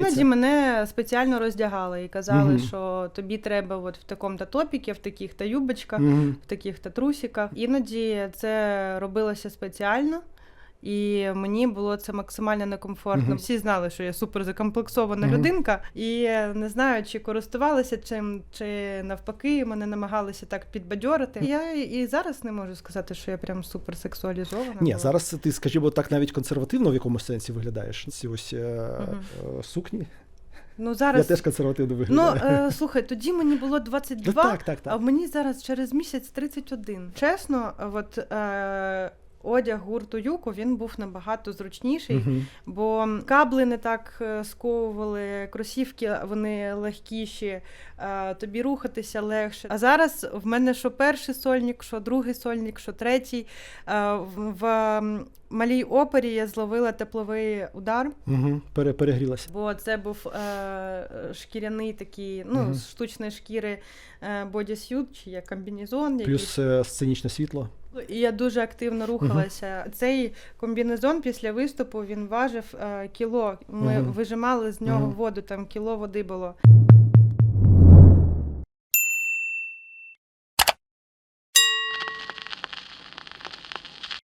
Іноді мене спеціально роздягали і казали, угу. що тобі треба от в такому-то топіки, в таких-то юбочках, угу. в таких-то трусіках. Іноді це робилося спеціально. І мені було це максимально некомфортно. Мгм. Всі знали, що я супер закомплексована Мгм. людинка, і не знаю, чи користувалися чим, чи навпаки, мене намагалися так підбадьорити. Я і зараз не можу сказати, що я прям супер сексуалізована. Ні, була. зараз ти, скажімо так, навіть консервативно в якомусь сенсі виглядаєш. Ці ось е, сукні. ну Я зараз теж консервативно ну е, слухай, тоді мені було Ну, 22, так, так, А мені зараз через місяць 31. Чесно, от е, одяг гурту Юко він був набагато зручніший, Мгм. бо кабли не так е, сковували, кросівки вони легкіші, е, тобі рухатися легше. А зараз в мене що перший сольник, що другий сольник, що третій. Е, в, малій опері я зловила тепловий удар. Мгм. Пере- Перегрілася. Бо це був е, шкіряний такий, ну, Мгм. з штучної шкіри бодісют, чи як комбінезон. Плюс е, сценічне світло. І я дуже активно рухалася. Цей комбінезон після виступу він важив е, кіло. Ми Мгм. вижимали з нього Мгм. воду, там кіло води було.